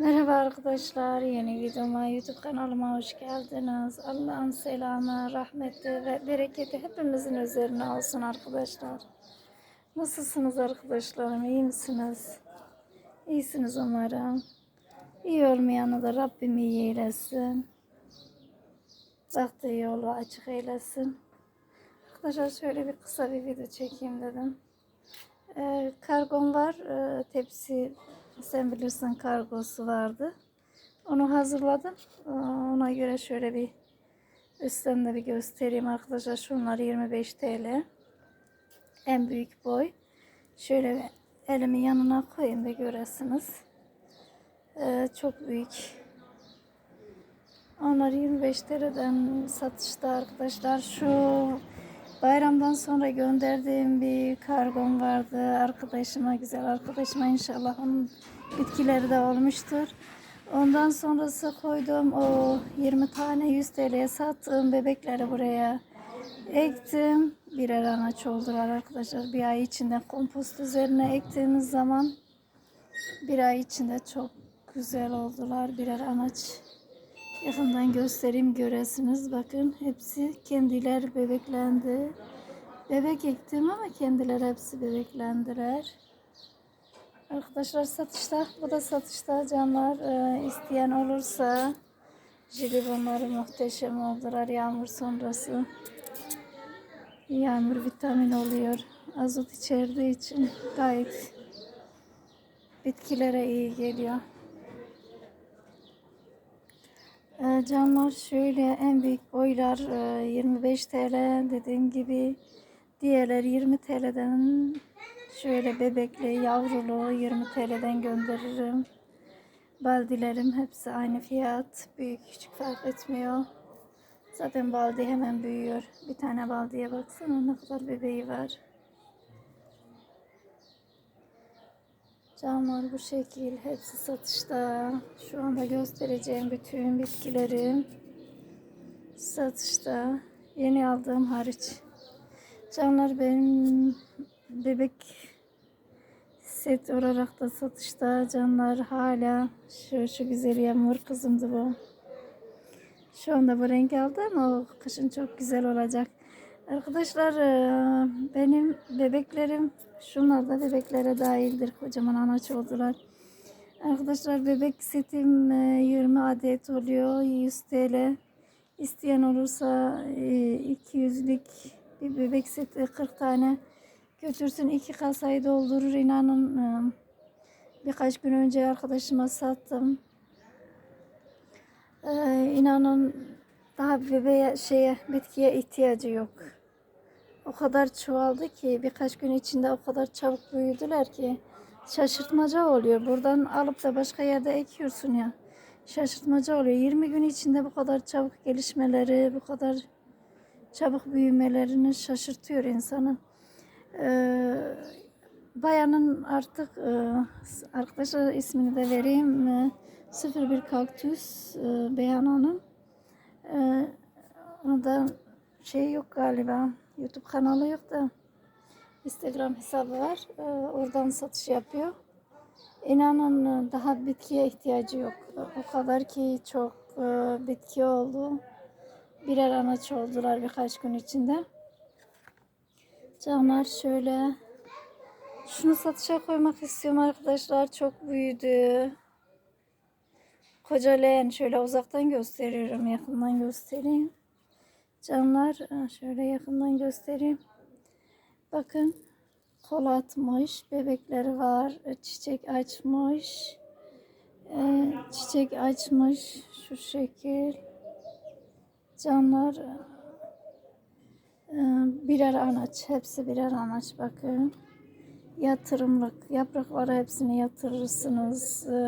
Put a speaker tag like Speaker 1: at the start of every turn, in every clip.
Speaker 1: Merhaba arkadaşlar, yeni videoma YouTube kanalıma hoş geldiniz. Allah'ın selamı, rahmeti ve bereketi hepimizin üzerine olsun arkadaşlar. Nasılsınız arkadaşlarım, iyi misiniz? İyisiniz umarım. İyi olmayanı da Rabbim iyi eylesin. Baktığı yolu açık eylesin. Arkadaşlar şöyle bir kısa bir video çekeyim dedim. Ee, kargom var, ee, tepsi sen bilirsin kargosu vardı. Onu hazırladım. Ee, Ona göre şöyle bir üstten de bir göstereyim arkadaşlar. Şunlar 25 TL. En büyük boy. Şöyle elimi yanına koyayım da göresiniz. Ee, çok büyük. Onlar 25 TL'den satışta arkadaşlar. Şu bayramdan sonra gönderdiğim bir kargom vardı. Arkadaşıma, güzel arkadaşıma inşallah onun bitkileri de olmuştur. Ondan sonrası koyduğum o 20 tane 100 TL'ye sattığım bebekleri buraya ektim. Birer anaç oldular arkadaşlar. Bir ay içinde kompost üzerine ektiğimiz zaman bir ay içinde çok güzel oldular. Birer anaç Yakından göstereyim göresiniz. Bakın hepsi kendiler bebeklendi. Bebek ektim ama kendiler hepsi bebeklendiler. Arkadaşlar satışta. Bu da satışta canlar. Ee, isteyen olursa jelibonları muhteşem oldular yağmur sonrası. Yağmur vitamin oluyor. Azot içerdiği için gayet bitkilere iyi geliyor. Ee, Camlar şöyle en büyük boylar e, 25 TL dediğim gibi diğerler 20 TL'den şöyle bebekli yavrulu 20 TL'den gönderirim. Baldilerim hepsi aynı fiyat. Büyük küçük fark etmiyor. Zaten baldi hemen büyüyor. Bir tane baldiye baksana ne kadar bebeği var. Camlar bu şekil. Hepsi satışta. Şu anda göstereceğim bütün bitkilerim satışta. Yeni aldığım hariç. Camlar benim bebek set olarak da satışta. Canlar hala şu, şu güzel yağmur kızımdı bu. Şu anda bu renk aldı ama o kışın çok güzel olacak. Arkadaşlar e, benim bebeklerim şunlar da bebeklere dahildir. Kocaman anaç oldular. Arkadaşlar bebek setim e, 20 adet oluyor. 100 TL. İsteyen olursa e, 200'lük bir bebek seti 40 tane götürsün. iki kasayı doldurur. İnanın e, birkaç gün önce arkadaşıma sattım. E, inanın daha bebeğe şeye bitkiye ihtiyacı yok. O kadar çoğaldı ki birkaç gün içinde o kadar çabuk büyüdüler ki şaşırtmaca oluyor. Buradan alıp da başka yerde ekiyorsun ya. Şaşırtmaca oluyor. 20 gün içinde bu kadar çabuk gelişmeleri, bu kadar çabuk büyümelerini şaşırtıyor insanı. Ee, bayanın artık e, arkadaşlar ismini de vereyim. E, 01 Kaktüs e, Beyhan. E, onda şey yok galiba. YouTube kanalı yok da Instagram hesabı var. Ee, oradan satış yapıyor. İnanın e, daha bitkiye ihtiyacı yok. O kadar ki çok e, bitki oldu. Birer anaç oldular birkaç gün içinde. Canlar şöyle şunu satışa koymak istiyorum arkadaşlar. Çok büyüdü. Koca leğen şöyle uzaktan gösteriyorum. Yakından göstereyim. Canlar e, şöyle yakından göstereyim. Bakın kol atmış. Bebekleri var. Çiçek açmış. E, Çiçek açmış. Şu şekil. Canlar e, birer anaç. Hepsi birer anaç. Bakın. Yatırımlık. Yaprakları hepsini yatırırsınız. E,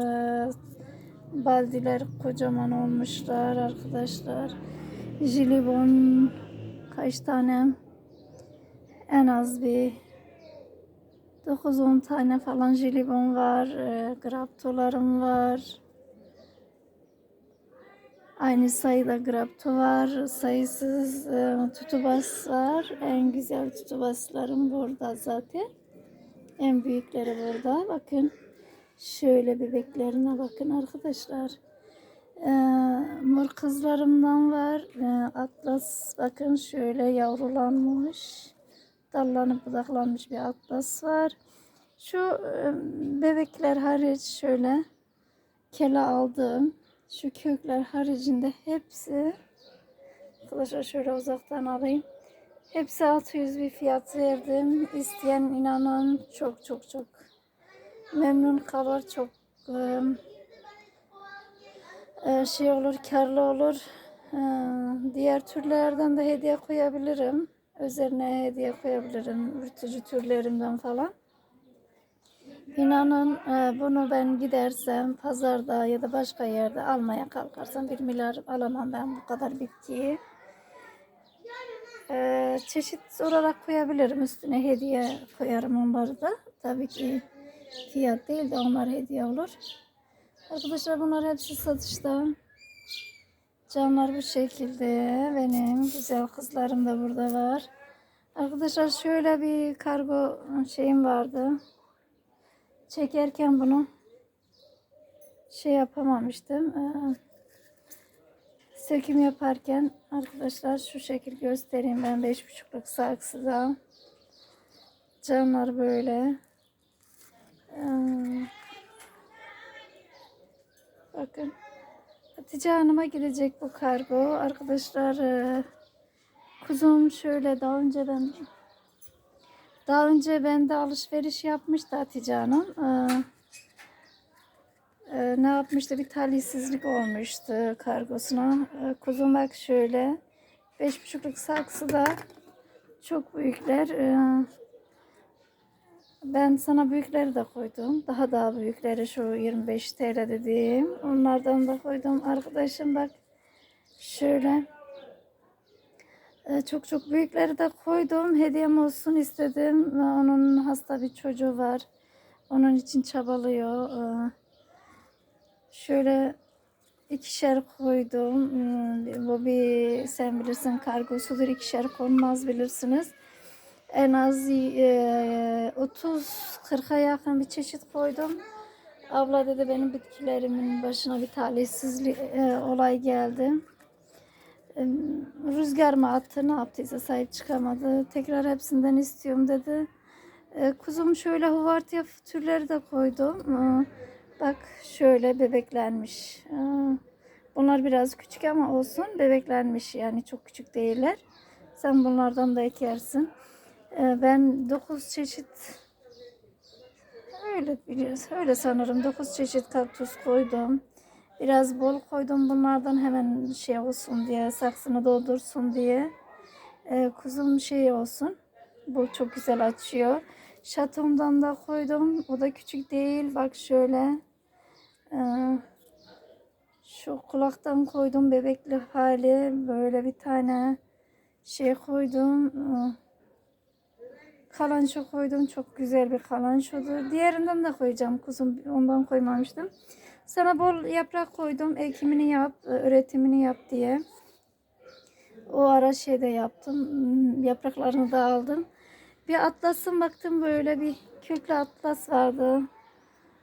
Speaker 1: Baldiler kocaman olmuşlar arkadaşlar. Jelibon kaç tane? En az bir 9-10 tane falan jelibon var. E, graptolarım var. Aynı sayıda grapto var. Sayısız e, tutubas var. En güzel tutubaslarım burada zaten. En büyükleri burada. Bakın Şöyle bebeklerine bakın arkadaşlar. Ee, mor kızlarımdan var. Ee, atlas bakın şöyle yavrulanmış. Dallanıp budaklanmış bir atlas var. Şu e, bebekler hariç şöyle kele aldığım şu kökler haricinde hepsi arkadaşlar şöyle uzaktan alayım. Hepsi 600 bir fiyat verdim. İsteyen inanın çok çok çok memnun kalır. Çok e, e, şey olur, karlı olur. E, diğer türlerden de hediye koyabilirim. Üzerine hediye koyabilirim. Ürtücü türlerimden falan. İnanın e, bunu ben gidersem pazarda ya da başka yerde almaya kalkarsam bir milyar alamam ben bu kadar bitkiyi. E, çeşit olarak koyabilirim üstüne hediye koyarım onları da. Tabii ki fiyat değil de onlar hediye olur. Arkadaşlar bunlar hepsi satışta. Camlar bu şekilde. Benim güzel kızlarım da burada var. Arkadaşlar şöyle bir kargo şeyim vardı. Çekerken bunu şey yapamamıştım. Ee, söküm yaparken arkadaşlar şu şekil göstereyim ben 5,5'luk saksıda. Camlar böyle. Ee, bakın. Hatice Hanım'a gidecek bu kargo. Arkadaşlar e, kuzum şöyle daha önce ben daha önce bende alışveriş yapmıştı Hatice Hanım. Ee, e, ne yapmıştı? Bir talihsizlik olmuştu kargosuna. Ee, kuzum bak şöyle. 5,5'luk saksıda çok büyükler. Ee, ben sana büyükleri de koydum. Daha daha büyükleri şu 25 TL dediğim. Onlardan da koydum. Arkadaşım bak şöyle. Ee, Çok çok büyükleri de koydum. Hediyem olsun istedim. Onun hasta bir çocuğu var. Onun için çabalıyor. Ee, Şöyle ikişer koydum. Hmm, Bu bir sen bilirsin kargosudur. İkişer konmaz bilirsiniz. En az e, 30-40'a yakın bir çeşit koydum. Abla dedi benim bitkilerimin başına bir talihsizlik e, olay geldi. Rüzgar mı attı ne yaptıysa sahip çıkamadı. Tekrar hepsinden istiyorum dedi. E, kuzum şöyle huvartiya türleri de koydum. E, bak şöyle bebeklenmiş. E, bunlar biraz küçük ama olsun bebeklenmiş yani çok küçük değiller. Sen bunlardan da ekersin. Ben 9 çeşit öyle biliyoruz. Öyle sanırım 9 çeşit kaktüs koydum. Biraz bol koydum bunlardan hemen şey olsun diye, saksını doldursun diye. Ee, kuzum şey olsun. Bu çok güzel açıyor. Şatomdan da koydum. O da küçük değil. Bak şöyle. Ee, şu kulaktan koydum bebekli hali. Böyle bir tane şey koydum. Ee, kalanço koydum. Çok güzel bir kalançodur. Diğerinden de koyacağım kuzum. Ondan koymamıştım. Sana bol yaprak koydum. Ekimini yap, üretimini yap diye. O ara şeyde yaptım. Hmm, Yapraklarını da aldım. Bir atlasın baktım böyle bir köklü atlas vardı.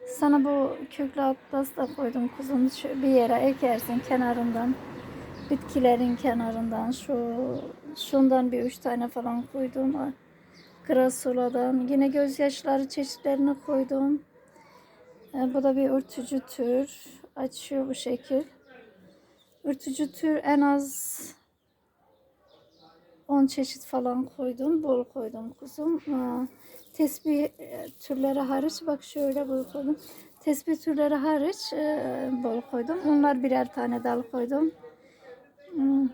Speaker 1: Sana bu köklü atlas da koydum kuzum. Şu bir yere ekersin kenarından. Bitkilerin kenarından şu şundan bir üç tane falan koydum. Grasola'dan. Yine gözyaşları çeşitlerini koydum. E, bu da bir örtücü tür. Açıyor bu şekil. Örtücü tür en az 10 çeşit falan koydum. Bol koydum kuzum. E, tesbih e, türleri hariç bak şöyle bol koydum. Tesbih türleri hariç e, bol koydum. Onlar birer tane dal koydum. Hmm.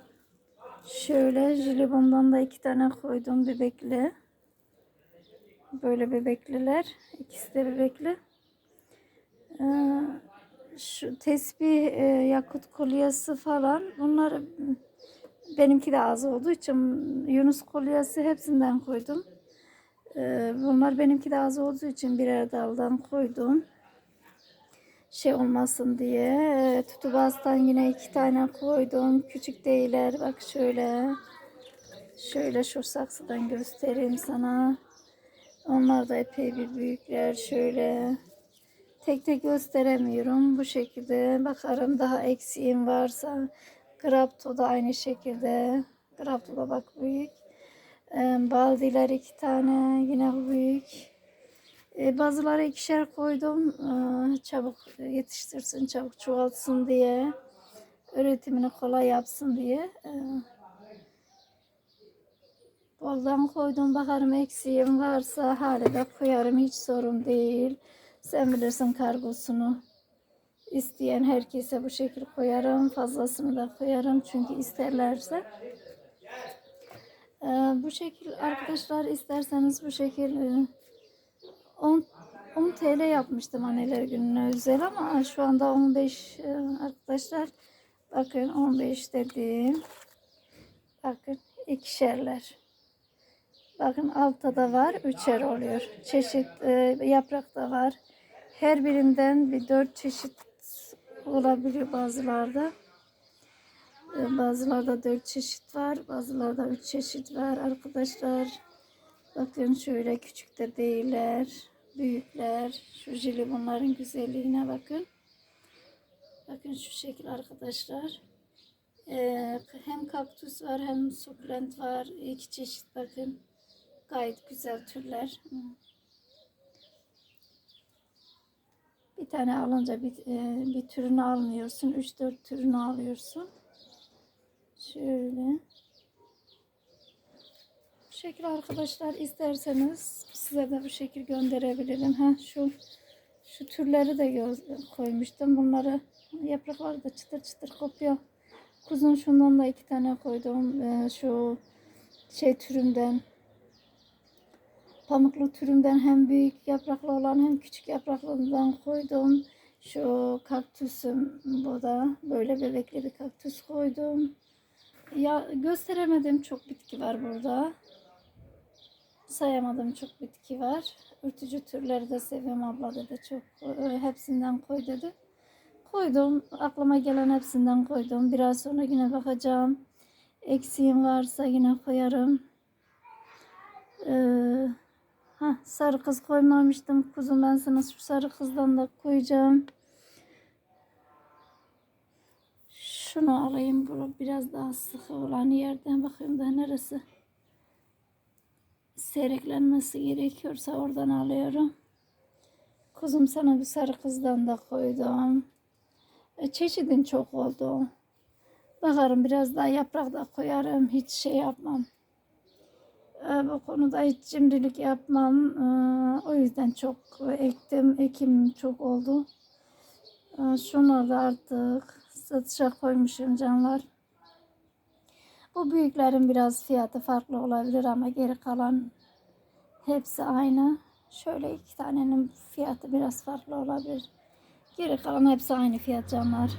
Speaker 1: Şöyle jelibondan da iki tane koydum bebekli. Böyle bebekliler. İkisi de bebekli. Ee, şu tesbih, e, yakut kolyesi falan bunlar benimki de az olduğu için Yunus kolyesi hepsinden koydum. Ee, bunlar benimki de az olduğu için birer daldan koydum. Şey olmasın diye. Ee, tutubastan yine iki tane koydum. Küçük değiller. Bak şöyle. Şöyle şu saksıdan göstereyim sana. Onlar da epey bir büyükler. Şöyle. Tek tek gösteremiyorum. Bu şekilde bakarım daha eksiğim varsa. Grapto da aynı şekilde. Grapto da bak büyük. Baldiler iki tane yine bu büyük. Ee, bazıları ikişer koydum. Ee, çabuk yetiştirsin, çabuk çoğalsın diye. Üretimini kolay yapsın diye. Ee, boldan koydum. Bakarım eksiğim varsa hala da koyarım. Hiç sorun değil. Sen bilirsin kargosunu. İsteyen herkese bu şekil koyarım. Fazlasını da koyarım. Çünkü isterlerse. Ee, bu şekil arkadaşlar isterseniz bu şekil e, 10, 10 TL yapmıştım anneler gününe özel ama şu anda 15 e, arkadaşlar bakın 15 dedim bakın ikişerler bakın altta da var üçer oluyor çeşit e, yaprak da var her birinden bir dört çeşit olabiliyor bazılarda E, bazılarda dört çeşit var bazılarda üç çeşit var arkadaşlar Bakın şöyle küçük de değiller. Büyükler. Şu jeli bunların güzelliğine bakın. Bakın şu şekil arkadaşlar. Ee, hem kaktüs var hem sukulent var. İki çeşit bakın. Gayet güzel türler. Bir tane alınca bir, e, bir türünü almıyorsun. 3-4 türünü alıyorsun. Şöyle. Bu şekil arkadaşlar isterseniz size de bu şekil gönderebilirim. Ha şu şu türleri de gö- koymuştum. Bunları yaprakları da çıtır çıtır kopuyor. Kuzun şundan da iki tane koydum. Ee, şu şey türümden pamuklu türümden hem büyük yapraklı olan hem küçük yapraklarından koydum. Şu kaktüsüm bu da böyle bebekli bir kaktüs koydum. Ya gösteremedim çok bitki var burada sayamadığım çok bitki var. Ürtücü türleri de seviyorum abla dedi çok e, hepsinden koy dedi. Koydum aklıma gelen hepsinden koydum. Biraz sonra yine bakacağım. Eksiğim varsa yine koyarım. Ee, ha sarı kız koymamıştım. Kuzum ben sana şu sarı kızdan da koyacağım. Şunu alayım. Bu biraz daha sıkı olan yerden bakayım da neresi seyreklenmesi gerekiyorsa oradan alıyorum. Kuzum sana bir sarı kızdan da koydum. E, çeşidin çok oldu. Bakarım biraz daha yaprak da koyarım. Hiç şey yapmam. E, bu konuda hiç cimrilik yapmam. E, o yüzden çok ektim. Ekim çok oldu. E, şunları da artık satışa koymuşum canlar. Bu büyüklerin biraz fiyatı farklı olabilir ama geri kalan hepsi aynı. Şöyle iki tanenin fiyatı biraz farklı olabilir. Geri kalan hepsi aynı fiyat canlar.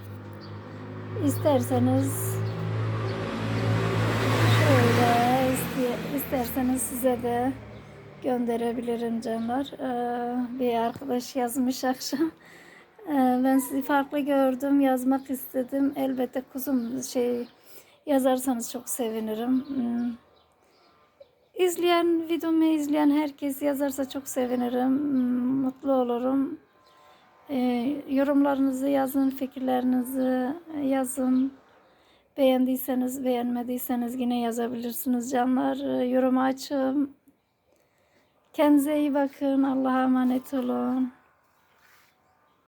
Speaker 1: İsterseniz şöyle iste- isterseniz size de gönderebilirim canlar. Ee, bir arkadaş yazmış akşam. Ee, ben sizi farklı gördüm, yazmak istedim. Elbette kuzum şey yazarsanız çok sevinirim. Hmm. İzleyen, videomu izleyen herkes yazarsa çok sevinirim. Hmm, Mutlu olurum. Ee, yorumlarınızı yazın, fikirlerinizi yazın. Beğendiyseniz, beğenmediyseniz yine yazabilirsiniz canlar. Ee, Yorum açığım. Kendinize iyi bakın. Allah'a emanet olun.